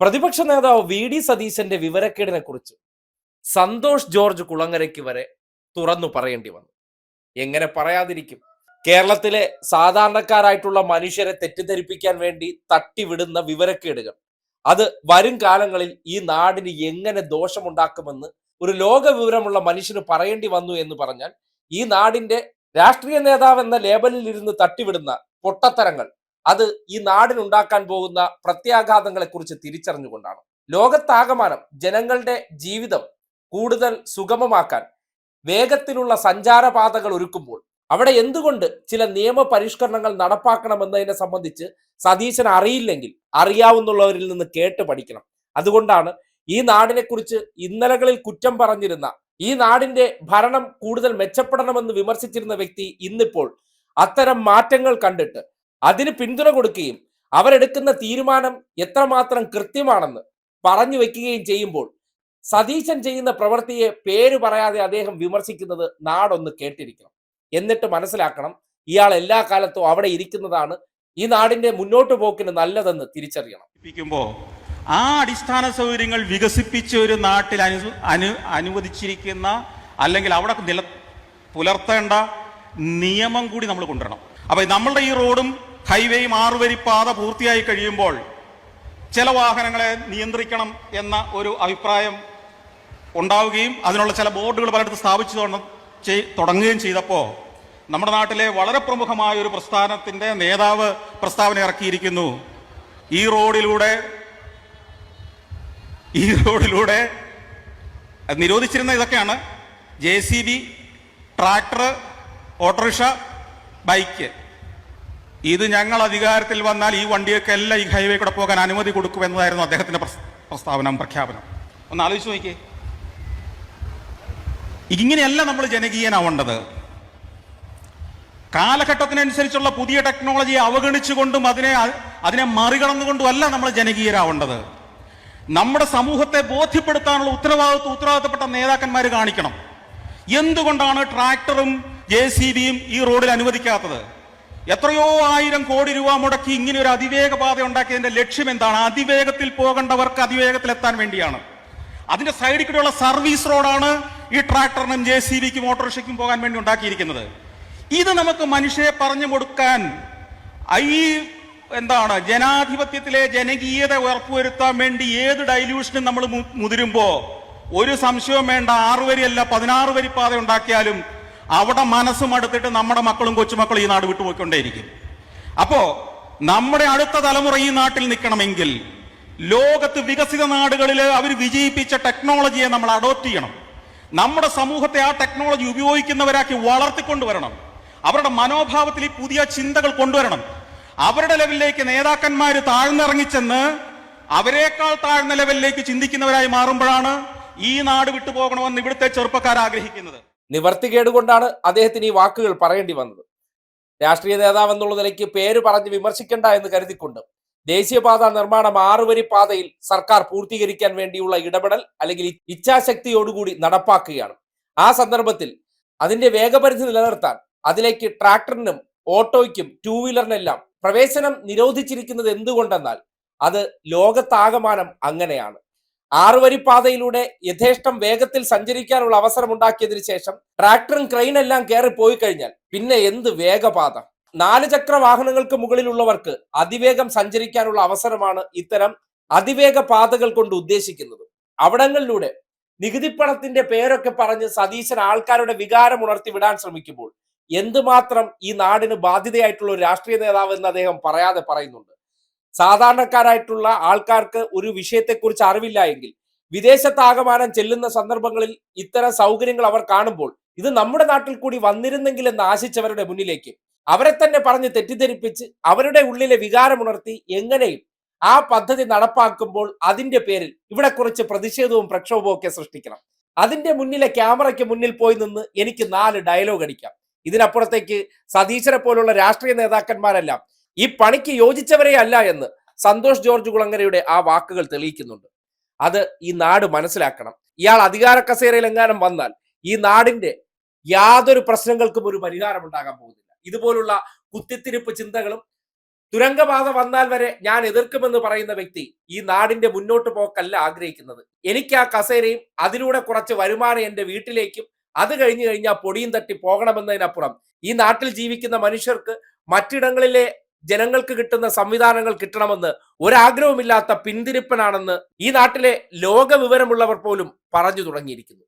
പ്രതിപക്ഷ നേതാവ് V D സതീശന്റെ വിവരക്കേടിനെ കുറിച്ച് സന്തോഷ് ജോർജ് കുളങ്ങരയ്ക്ക് വരെ തുറന്നു പറയേണ്ടി വന്നു. എങ്ങനെ പറയാതിരിക്കും? കേരളത്തിലെ സാധാരണക്കാരായിട്ടുള്ള മനുഷ്യരെ തെറ്റിദ്ധരിപ്പിക്കാൻ വേണ്ടി തട്ടിവിടുന്ന വിവരക്കേടുകൾ. അത് വരും കാലങ്ങളിൽ ഈ നാടിന് എങ്ങനെ ദോഷമുണ്ടാക്കുമെന്ന് ഒരു ലോക വിവരമുള്ള മനുഷ്യന് പറയേണ്ടി വന്നു എന്ന് പറഞ്ഞാൽ ഈ നാടിന്റെ രാഷ്ട്രീയ നേതാവ് എന്ന ലേബലിൽ ഇരുന്ന് തട്ടിവിടുന്ന പൊട്ടത്തരങ്ങൾ അത് ഈ നാടിനുണ്ടാക്കാൻ പോകുന്ന പ്രത്യാഘാതങ്ങളെക്കുറിച്ച് തിരിച്ചറിഞ്ഞുകൊണ്ടാണ്. ലോകത്താകമാനം ജനങ്ങളുടെ ജീവിതം കൂടുതൽ സുഗമമാക്കാൻ വേഗത്തിലുള്ള സഞ്ചാരപാതകൾ ഒരുക്കുമ്പോൾ അവിടെ എന്തുകൊണ്ട് ചില നിയമ പരിഷ്കരണങ്ങൾ നടപ്പാക്കണമെന്നതിനെ സംബന്ധിച്ച് സതീശൻ അറിയില്ലെങ്കിൽ അറിയാവുന്നുള്ളവരിൽ നിന്ന് കേട്ട് പഠിക്കണം. അതുകൊണ്ടാണ് ഈ നാടിനെക്കുറിച്ച് ഇന്നലകളിൽ കുറ്റം പറഞ്ഞിരുന്ന ഈ നാടിന്റെ ഭരണം കൂടുതൽ മെച്ചപ്പെടണമെന്ന് വിമർശിച്ചിരുന്ന വ്യക്തി ഇന്നിപ്പോൾ അത്തരം മാറ്റങ്ങൾ കണ്ടിട്ട് അതിന് പിന്തുണ കൊടുക്കുകയും അവരെടുക്കുന്ന തീരുമാനം എത്രമാത്രം കൃത്യമാണെന്ന് പറഞ്ഞു വെക്കുകയും ചെയ്യുമ്പോൾ സതീശൻ ചെയ്യുന്ന പ്രവൃത്തിയെ പേര് പറയാതെ അദ്ദേഹം വിമർശിക്കുന്നത് നാടൊന്ന് കേട്ടിരിക്കണം. എന്നിട്ട് മനസ്സിലാക്കണം ഇയാൾ എല്ലാ കാലത്തും അവിടെ ഇരിക്കുന്നതാണ് ഈ നാടിന്റെ മുന്നോട്ട് പോക്കിന് നല്ലതെന്ന് തിരിച്ചറിയണം. ആ അടിസ്ഥാന സൗകര്യങ്ങൾ വികസിപ്പിച്ച ഒരു നാട്ടിൽ അനു അനു അനുവദിച്ചിരിക്കുന്ന അല്ലെങ്കിൽ അവിടെ നില പുലർത്തേണ്ട നിയമം കൂടി നമ്മൾ കൊണ്ടുവരണം. അപ്പൊ നമ്മളുടെ ഈ റോഡും ഹൈവേയും ആറുവരി പാത പൂർത്തിയായി കഴിയുമ്പോൾ ചില വാഹനങ്ങളെ നിയന്ത്രിക്കണം എന്ന ഒരു അഭിപ്രായം ഉണ്ടാവുകയും അതിനുള്ള ചില ബോർഡുകൾ പലയിടത്ത് സ്ഥാപിച്ചു തുടങ്ങുകയും ചെയ്തപ്പോൾ നമ്മുടെ നാട്ടിലെ വളരെ പ്രമുഖമായ ഒരു പ്രസ്ഥാനത്തിന്റെ നേതാവ് പ്രസ്താവന ഇറക്കിയിരിക്കുന്നു. ഈ റോഡിലൂടെ ഈ റോഡിലൂടെ നിരോധിച്ചിരുന്ന ഇതൊക്കെയാണ് J C B tractor autorickshaw bike. ഇത് ഞങ്ങൾ അധികാരത്തിൽ വന്നാൽ ഈ വണ്ടിയൊക്കെ എല്ലാം ഈ ഹൈവേ കൂടെ പോകാൻ അനുമതി കൊടുക്കുമെന്നതായിരുന്നു അദ്ദേഹത്തിന്റെ പ്രസ്താവന പ്രഖ്യാപനം. ഒന്ന് ആലോചിച്ച് നോക്കിയേ. ഇങ്ങനെയല്ല നമ്മൾ ജനകീയനാവേണ്ടത്. കാലഘട്ടത്തിനനുസരിച്ചുള്ള പുതിയ ടെക്നോളജിയെ അവഗണിച്ചുകൊണ്ടും അതിനെ അതിനെ മറികടന്നുകൊണ്ടും അല്ല നമ്മൾ ജനകീയരാവേണ്ടത്. നമ്മുടെ സമൂഹത്തെ ബോധ്യപ്പെടുത്താനുള്ള ഉത്തരവാദിത്വം ഉത്തരവാദിത്തപ്പെട്ട നേതാക്കന്മാർ കാണിക്കണം. എന്തുകൊണ്ടാണ് ട്രാക്ടറും ജെ ഈ റോഡിൽ അനുവദിക്കാത്തത്? എത്രയോ ആയിരം കോടി രൂപ മുടക്കി ഇങ്ങനെ ഒരു അതിവേഗ പാത ഉണ്ടാക്കിയതിന്റെ ലക്ഷ്യം എന്താണ്? അതിവേഗത്തിൽ പോകേണ്ടവർക്ക് അതിവേഗത്തിൽ എത്താൻ വേണ്ടിയാണ്. അതിന്റെ സൈഡിൽ കൂടെയുള്ള സർവീസ് റോഡാണ് ഈ ട്രാക്ടറിനും ജെ സി ബിക്കും ഓട്ടോറിക്ഷയ്ക്കും പോകാൻ വേണ്ടി ഉണ്ടാക്കിയിരിക്കുന്നത്. ഇത് നമുക്ക് മനുഷ്യരെ പറഞ്ഞു കൊടുക്കാൻ ഈ എന്താണ്? ജനാധിപത്യത്തിലെ ജനകീയത ഉറപ്പുവരുത്താൻ വേണ്ടി ഏത് ഡൈല്യൂഷനും നമ്മൾ മുതിരുമ്പോ ഒരു സംശയവും വേണ്ട ആറ് വരിയല്ല പതിനാറ് വരി പാത ഉണ്ടാക്കിയാലും അവിടെ മനസ്സും അടുത്തിട്ട് നമ്മുടെ മക്കളും കൊച്ചുമക്കളും ഈ നാട് വിട്ടുപോയിക്കൊണ്ടേയിരിക്കും. അപ്പോ നമ്മുടെ അടുത്ത തലമുറ ഈ നാട്ടിൽ നിൽക്കണമെങ്കിൽ ലോകത്ത് വികസിത നാടുകളിൽ അവർ വിജയിപ്പിച്ച ടെക്നോളജിയെ നമ്മൾ അഡോപ്റ്റ് ചെയ്യണം. നമ്മുടെ സമൂഹത്തെ ആ ടെക്നോളജി ഉപയോഗിക്കുന്നവരാക്കി വളർത്തിക്കൊണ്ടുവരണം. അവരുടെ മനോഭാവത്തിൽ ഈ പുതിയ ചിന്തകൾ കൊണ്ടുവരണം. അവരുടെ ലെവലിലേക്ക് നേതാക്കന്മാർ താഴ്ന്നിറങ്ങിച്ചെന്ന് അവരെക്കാൾ താഴ്ന്ന ലെവലിലേക്ക് ചിന്തിക്കുന്നവരായി മാറുമ്പോഴാണ് ഈ നാട് വിട്ടുപോകണമെന്ന് ഇവിടുത്തെ ചെറുപ്പക്കാർ ആഗ്രഹിക്കുന്നത്. നിവർത്തികേട് കൊണ്ടാണ് അദ്ദേഹത്തിന് ഈ വാക്കുകൾ പറയേണ്ടി വന്നത്. രാഷ്ട്രീയ നേതാവ് എന്നുള്ള നിലയ്ക്ക് പേര് പറഞ്ഞ് വിമർശിക്കണ്ട എന്ന് കരുതിക്കൊണ്ട് ദേശീയപാത നിർമ്മാണം ആറുവരി പാതയിൽ സർക്കാർ പൂർത്തീകരിക്കാൻ വേണ്ടിയുള്ള ഇടപെടൽ അല്ലെങ്കിൽ ഇച്ഛാശക്തിയോടുകൂടി നടപ്പാക്കുകയാണ്. ആ സന്ദർഭത്തിൽ അതിന്റെ വേഗപരിധി നിലനിർത്താൻ അതിലേക്ക് ട്രാക്ടറിനും ഓട്ടോയ്ക്കും ടൂ വീലറിനെല്ലാം പ്രവേശനം നിരോധിച്ചിരിക്കുന്നത് എന്തുകൊണ്ടെന്നാൽ അത് ലോകത്താകമാനം അങ്ങനെയാണ്. ആറുവരി പാതയിലൂടെ യഥേഷ്ടം വേഗത്തിൽ സഞ്ചരിക്കാനുള്ള അവസരം ഉണ്ടാക്കിയതിനു ശേഷം ട്രാക്ടറും ക്രെയിൻ എല്ലാം കയറി പോയി കഴിഞ്ഞാൽ പിന്നെ എന്ത് വേഗപാത? നാല് ചക്ര വാഹനങ്ങൾക്ക് മുകളിലുള്ളവർക്ക് അതിവേഗം സഞ്ചരിക്കാനുള്ള അവസരമാണ് ഇത്തരം അതിവേഗ പാതകൾ കൊണ്ട് ഉദ്ദേശിക്കുന്നത്. അവിടങ്ങളിലൂടെ നികുതിപ്പണത്തിന്റെ പേരൊക്കെ പറഞ്ഞ് സതീശൻ ആൾക്കാരുടെ വികാരം ഉണർത്തി വിടാൻ ശ്രമിക്കുമ്പോൾ എന്തുമാത്രം ഈ നാടിന് ബാധ്യതയായിട്ടുള്ള ഒരു രാഷ്ട്രീയ നേതാവ് എന്ന് അദ്ദേഹം പറയാതെ പറയുന്നുണ്ട്. സാധാരണക്കാരായിട്ടുള്ള ആൾക്കാർക്ക് ഒരു വിഷയത്തെക്കുറിച്ച് അറിവില്ല എങ്കിൽ വിദേശത്താകമാനം ചെല്ലുന്ന സന്ദർഭങ്ങളിൽ ഇത്തരം സൗകര്യങ്ങൾ അവർ കാണുമ്പോൾ ഇത് നമ്മുടെ നാട്ടിൽ കൂടി വന്നിരുന്നെങ്കിൽ എന്ന് ആശിച്ചവരുടെ മുന്നിലേക്ക് അവരെ തന്നെ പറഞ്ഞ് തെറ്റിദ്ധരിപ്പിച്ച് അവരുടെ ഉള്ളിലെ വികാരമുണർത്തി എങ്ങനെയും ആ പദ്ധതി നടപ്പാക്കുമ്പോൾ അതിന്റെ പേരിൽ ഇവിടെ കുറച്ച് പ്രതിഷേധവും പ്രക്ഷോഭവും ഒക്കെ സൃഷ്ടിക്കണം. അതിന്റെ മുന്നിലെ ക്യാമറയ്ക്ക് മുന്നിൽ പോയി നിന്ന് എനിക്ക് നാല് ഡയലോഗ് അടിക്കാം. ഇതിനപ്പുറത്തേക്ക് സതീശനെ പോലുള്ള രാഷ്ട്രീയ നേതാക്കന്മാരെല്ലാം ഈ പണിക്ക് യോജിച്ചവരെ അല്ല എന്ന് സന്തോഷ് ജോർജ് കുളങ്ങരയുടെ ആ വാക്കുകൾ തെളിയിക്കുന്നുണ്ട്. അത് ഈ നാട് മനസ്സിലാക്കണം. ഇയാൾ അധികാര കസേരയിൽ എങ്ങാനും വന്നാൽ ഈ നാടിന്റെ യാതൊരു പ്രശ്നങ്ങൾക്കും ഒരു പരിഹാരം ഉണ്ടാകാൻ പോകുന്നില്ല. ഇതുപോലുള്ള കുത്തിത്തിരിപ്പ് ചിന്തകളും തുരങ്കപാത വന്നാൽ വരെ ഞാൻ എതിർക്കുമെന്ന് പറയുന്ന വ്യക്തി ഈ നാടിന്റെ മുന്നോട്ട് പോക്കല്ല ആഗ്രഹിക്കുന്നത്. എനിക്ക് ആ കസേരയും അതിലൂടെ കുറച്ച് വരുമാനം എന്റെ വീട്ടിലേക്കും അത് കഴിഞ്ഞു കഴിഞ്ഞാൽ പൊടിയും തട്ടി പോകണമെന്നതിനപ്പുറം ഈ നാട്ടിൽ ജീവിക്കുന്ന മനുഷ്യർക്ക് മറ്റിടങ്ങളിലെ ജനങ്ങൾക്ക് കിട്ടുന്ന സംവിധാനങ്ങൾ കിട്ടണമെന്ന് ഒരാഗ്രഹവുമില്ലാത്ത പിന്തിരിപ്പനാണെന്ന് ഈ നാട്ടിലെ ലോക വിവരമുള്ളവർ പോലും പറഞ്ഞു തുടങ്ങിയിരിക്കുന്നു.